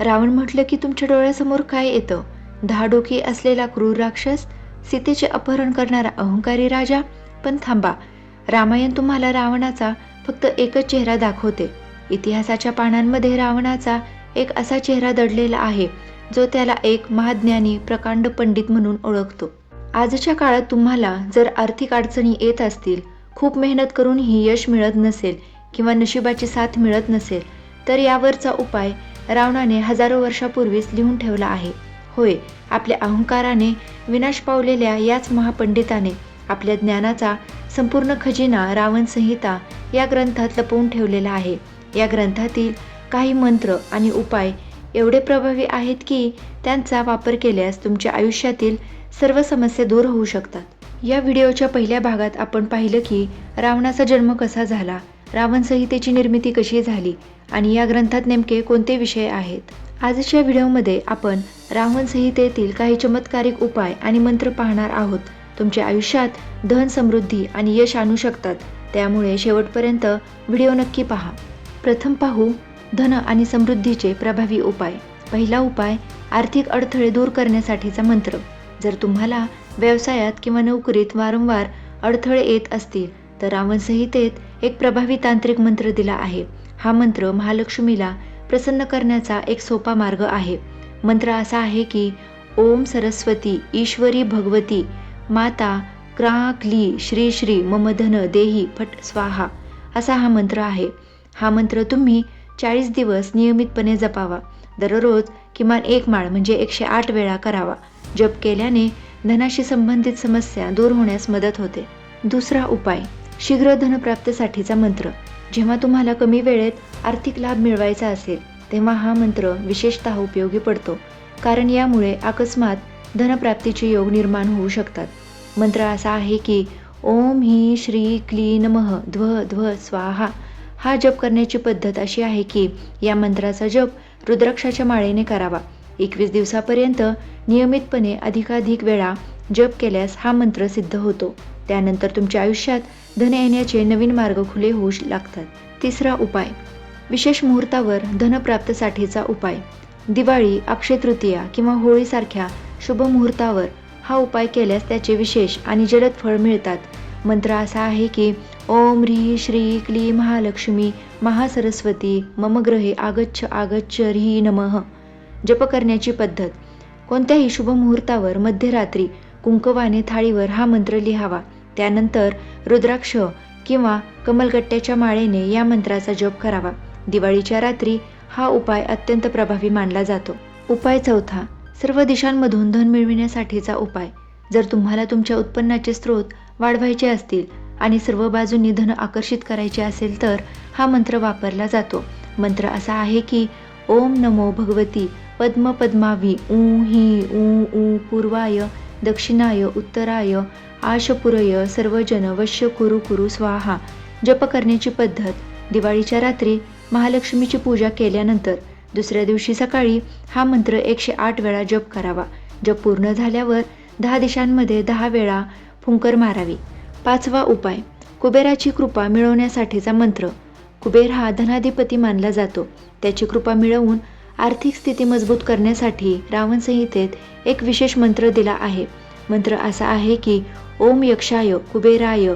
रावण म्हटलं की तुमच्या डोळ्यासमोर काय येतं? दहा डोकी असलेला क्रूर राक्षस सीतेचे अपहरण करणारा अहंकारी राजा? पण थांबा रामायण तुम्हाला रावणाचा फक्त एकच चेहरा दाखवते. इतिहासाच्या पानांमध्ये रावणाचा एक असा चेहरा दडलेला आहे जो त्याला एक महाज्ञानी प्रकांड पंडित म्हणून ओळखतो. आजच्या काळात तुम्हाला जर आर्थिक अडचणी येत असतील खूप मेहनत करूनही यश मिळत नसेल किंवा नशिबाची साथ मिळत नसेल तर यावरचा उपाय रावणाने हजारो वर्षापूर्वीच लिहून ठेवला आहे. होय आपल्या अहंकाराने विनाश पावलेल्या याच महापंडिताने आपल्या ज्ञानाचा संपूर्ण खजिना रावण संहिता या ग्रंथात लपवून ठेवलेला आहे. या ग्रंथातील काही मंत्र आणि उपाय एवढे प्रभावी आहेत की त्यांचा वापर केल्यास तुमच्या आयुष्यातील सर्व समस्या दूर होऊ शकतात. या व्हिडिओच्या पहिल्या भागात आपण पाहिलं की रावणाचा जन्म कसा झाला रावण संहितेची निर्मिती कशी झाली आणि या ग्रंथात नेमके कोणते विषय आहेत? आजच्या व्हिडिओमध्ये आपण रावण संहितेतील काही चमत्कारिक उपाय आणि मंत्र पाहणार आहोत. तुमच्या आयुष्यात धन समृद्धी आणि यश आणू शकतात. त्यामुळे शेवटपर्यंत व्हिडिओ नक्की पहा. प्रथम पाहू धन आणि समृद्धीचे प्रभावी उपाय. पहिला उपाय आर्थिक अडथळे दूर करण्यासाठीचा मंत्र. जर तुम्हाला व्यवसायात किंवा नोकरीत वारंवार अडथळे येत असतील तर रावण संहितेत एक प्रभावी तांत्रिक मंत्र दिला आहे. हा मंत्र महालक्ष्मीला प्रसन्न करण्याचा एक सोपा मार्ग आहे. मंत्र असा आहे की ओम सरस्वती ईश्वरी भगवती माता क्रा क्ली श्री श्री मम धन देही फट स्वाहा. असा हा मंत्र आहे. हा मंत्र तुम्ही चाळीस दिवस नियमितपणे जपावा. दररोज किमान एक माळ म्हणजे एकशे आठ वेळा करावा. जप केल्याने धनाशी संबंधित समस्या दूर होण्यास मदत होते. दुसरा उपाय शीघ्र धनप्राप्तीसाठीचा मंत्र. जेव्हा तुम्हाला कमी वेळेत आर्थिक लाभ मिळवायचा असेल तेव्हा हा मंत्र विशेषतः उपयोगी पडतो कारण यामुळे अकस्मात धनप्राप्तीचे योग निर्माण होऊ शकतात. मंत्र असा आहे की ओम ही श्री क्ली नमः ध्व ध्व स्वाहा. हा जप करण्याची पद्धत अशी आहे की या मंत्राचा जप रुद्राक्षाच्या माळेने करावा. एकवीस दिवसापर्यंत नियमितपणे अधिकाधिक वेळा जप केल्यास हा मंत्र सिद्ध होतो. त्यानंतर तुमच्या आयुष्यात धन येण्याचे नवीन मार्ग खुले होऊ लागतात. तिसरा उपाय. विशेष मुहूर्तावर धनप्राप्तीसाठीचा उपाय. दिवाळी अक्षय तृतीया किंवा होळीसारख्या शुभ मुहूर्तावर हा उपाय केल्यास त्याचे विशेष आणि जलद फळ मिळतात. मंत्र असा आहे की ओम ह्री श्री क्ली महालक्ष्मी महासरस्वती मम ग्रहे आगच्छ आगच्छ ह्री नमः. जप करण्याची पद्धत. कोणत्याही शुभ मुहूर्तावर मध्यरात्री कुंकवाने थाळीवर हा मंत्र लिहावा. त्यानंतर रुद्राक्ष किंवा कमलगट्ट्याच्या माळेने या मंत्राचा जप करावा. दिवाळीच्या रात्री हा उपाय अत्यंत प्रभावी मानला जातो. उपाय चौथा सर्व दिशांमधून धन मिळविण्यासाठीचा उपाय. जर तुम्हाला तुमच्या उत्पन्नाचे स्रोत वाढवायचे असतील आणि सर्व बाजूंनी धन आकर्षित करायचे असेल तर हा मंत्र वापरला जातो. मंत्र असा आहे की ओम नमो भगवती पद्म पद्मावी ऊ ही ऊ ऊ पूर्वाय दक्षिणाय उत्तराय आशपुरय सर्वजन वश्य कुरु कुरु स्वाहा जप करण्याची पद्धत. दिवाळीच्या रात्री महालक्ष्मीची पूजा केल्यानंतर दुसऱ्या दिवशी सकाळी हा मंत्र एकशे आठ वेळा जप करावा. जप पूर्ण झाल्यावर दहा दिशांमध्ये दहा वेळा फुंकर मारावी. पाचवा उपाय कुबेराची कृपा मिळवण्यासाठीचा मंत्र. कुबेर हा धनाधिपती मानला जातो. त्याची कृपा मिळवून आर्थिक स्थिती मजबूत करण्यासाठी रावण संहितेत एक विशेष मंत्र दिला आहे. मंत्र असा आहे की ओम यक्षाय कुबेराय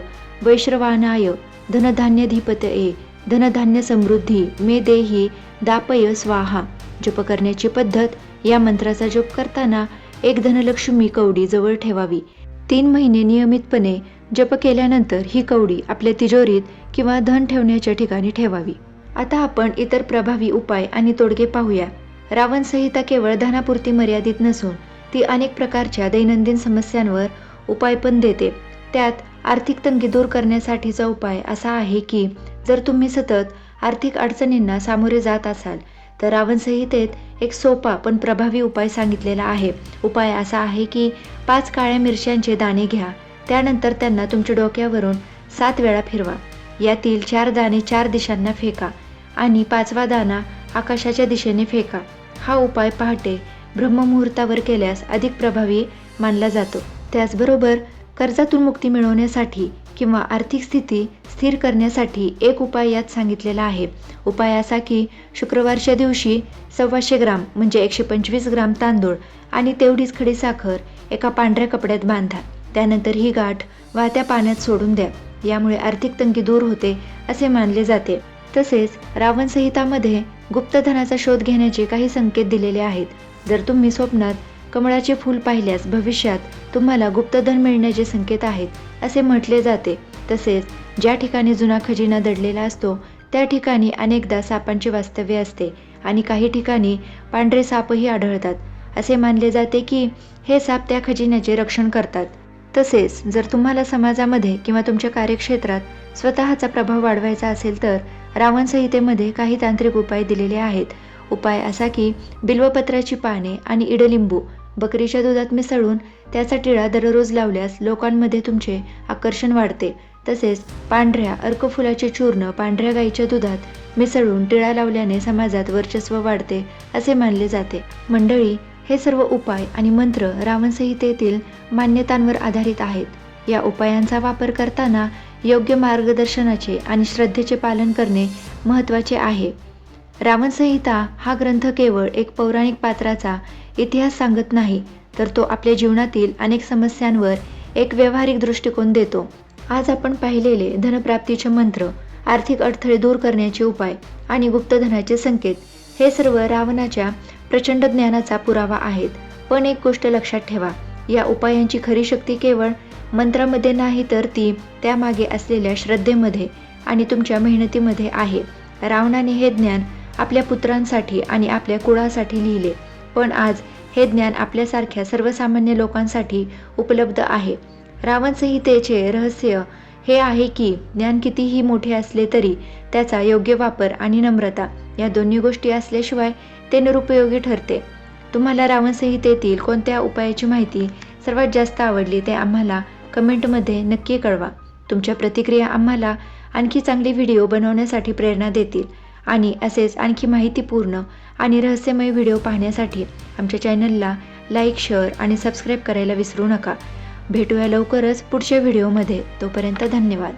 वैश्रवानाय धनधान्यधिपतये धनधान्य समृद्धी मे देही दापय स्वाहा. जप करण्याची पद्धत या मंत्राचा जप करताना एक धनलक्ष्मी कवडी जवळ ठेवावी. तीन महिने नियमितपणे जप केल्यानंतर ही कवडी आपल्या तिजोरीत किंवा धन ठेवण्याच्या ठिकाणी ठेवावी. आता आपण इतर प्रभावी उपाय आणि तोडगे पाहूया. रावण संहिता केवळ धनापुरती मर्यादित नसून ती अनेक प्रकारच्या दैनंदिन समस्यांवर उपाय पण देते. त्यात आर्थिक तंगी दूर करण्यासाठीचा उपाय असा आहे की जर तुम्ही सतत आर्थिक अडचणींना सामोरे जात असाल तर रावण संहितेत एक सोपा पण प्रभावी उपाय सांगितलेला आहे. उपाय असा आहे की पाच काळ्या मिरच्यांचे दाणे घ्या त्यानंतर त्यांना तुमच्या डोक्यावरून सात वेळा फिरवा. यातील चार दाणे चार दिशांना फेका आणि पाचवा दाना आकाशाच्या दिशेने फेका. हा उपाय पहाटे ब्रह्ममुहूर्तावर केल्यास अधिक प्रभावी मानला जातो. त्याचबरोबर कर्जातून मुक्ती मिळवण्यासाठी किंवा आर्थिक स्थिती स्थिर करण्यासाठी एक उपाय यात सांगितलेला आहे. उपाय असा की शुक्रवारच्या दिवशी सव्वाशे ग्राम म्हणजे एकशे पंचवीस ग्राम तांदूळ आणि तेवढीच खडी साखर एका पांढऱ्या कपड्यात बांधा. त्यानंतर ही गाठ वाहत्या पाण्यात सोडून द्या. यामुळे आर्थिक तंगी दूर होते असे मानले जाते. तसेच रावण संहितामध्ये गुप्तधनाचा शोध घेण्याचे काही संकेत दिलेले आहेत. जर तुम्ही स्वप्नात कमळाचे फूल पाहिल्यास भविष्यात तुम्हाला गुप्तधन मिळण्याचे संकेत आहेत असे म्हटले जाते. तसेच ज्या ठिकाणी जुना खजिना दडलेला असतो त्या ठिकाणी अनेकदा सापांचे वास्तव्य असते आणि काही ठिकाणी पांढरे सापही आढळतात असे मानले जाते की हे साप त्या खजिन्याचे रक्षण करतात. तसेच जर तुम्हाला समाजामध्ये किंवा तुमच्या कार्यक्षेत्रात स्वतःचा प्रभाव वाढवायचा असेल तर रावण संहितेमध्ये काही तांत्रिक उपाय दिलेले आहेत. उपाय असा की बिल्वपत्राची पाने आणि इडलिंबू बकरीच्या दुधात मिसळून त्याचा टिळा दररोज लावल्यास लोकांमध्ये तुमचे आकर्षण वाढते. तसेच पांढऱ्या अर्कफुलाचे चूर्ण पांढऱ्या गाईच्या दुधात मिसळून टिळा लावल्याने समाजात वर्चस्व वाढते असे मानले जाते. मंडळी हे सर्व उपाय आणि मंत्र रावण संहितेतील मान्यतांवर आधारित आहेत. या उपायांचा वापर करताना योग्य मार्गदर्शनाचे आणि श्रद्धेचे पालन करणे महत्त्वाचे आहे. रावणसंहिता हा ग्रंथ केवळ एक पौराणिक पात्राचा इतिहास सांगत नाही तर तो आपल्या जीवनातील अनेक समस्यांवर एक व्यावहारिक दृष्टिकोन देतो. आज आपण पाहिलेले धनप्राप्तीचे मंत्र आर्थिक अडथळे दूर करण्याचे उपाय आणि गुप्तधनाचे संकेत हे सर्व रावणाच्या प्रचंड ज्ञानाचा पुरावा आहेत. पण एक गोष्ट लक्षात ठेवा या उपायांची खरी शक्ती केवळ मंत्रामध्ये नाही तर ती त्यामागे असलेल्या श्रद्धेमध्ये आणि तुमच्या मेहनतीमध्ये आहे. रावणाने हे ज्ञान आपल्या पुत्रांसाठी आणि आपल्या कुळासाठी लिहिले. पण आज हे ज्ञान आपल्यासारख्या सर्वसामान्य लोकांसाठी उपलब्ध आहे. रावण संहितेचे रहस्य हे आहे की ज्ञान कितीही मोठे असले तरी त्याचा योग्य वापर आणि नम्रता या दोन्ही गोष्टी असल्याशिवाय ते निरुपयोगी ठरते. तुम्हाला रावण संहितेतील कोणत्या उपायाची माहिती सर्वात जास्त आवडली ते आम्हाला कमेंटमध्ये नक्की कळवा. तुमच्या प्रतिक्रिया आम्हाला आणखी चांगले व्हिडिओ बनवण्यासाठी प्रेरणा देतील आणि असेच आणखी माहितीपूर्ण आणि रहस्यमय व्हिडिओ पाहण्यासाठी आमच्या चॅनलला लाईक शेअर आणि सबस्क्राईब करायला विसरू नका. भेटूया लवकरच पुढच्या व्हिडिओमध्ये. तोपर्यंत धन्यवाद.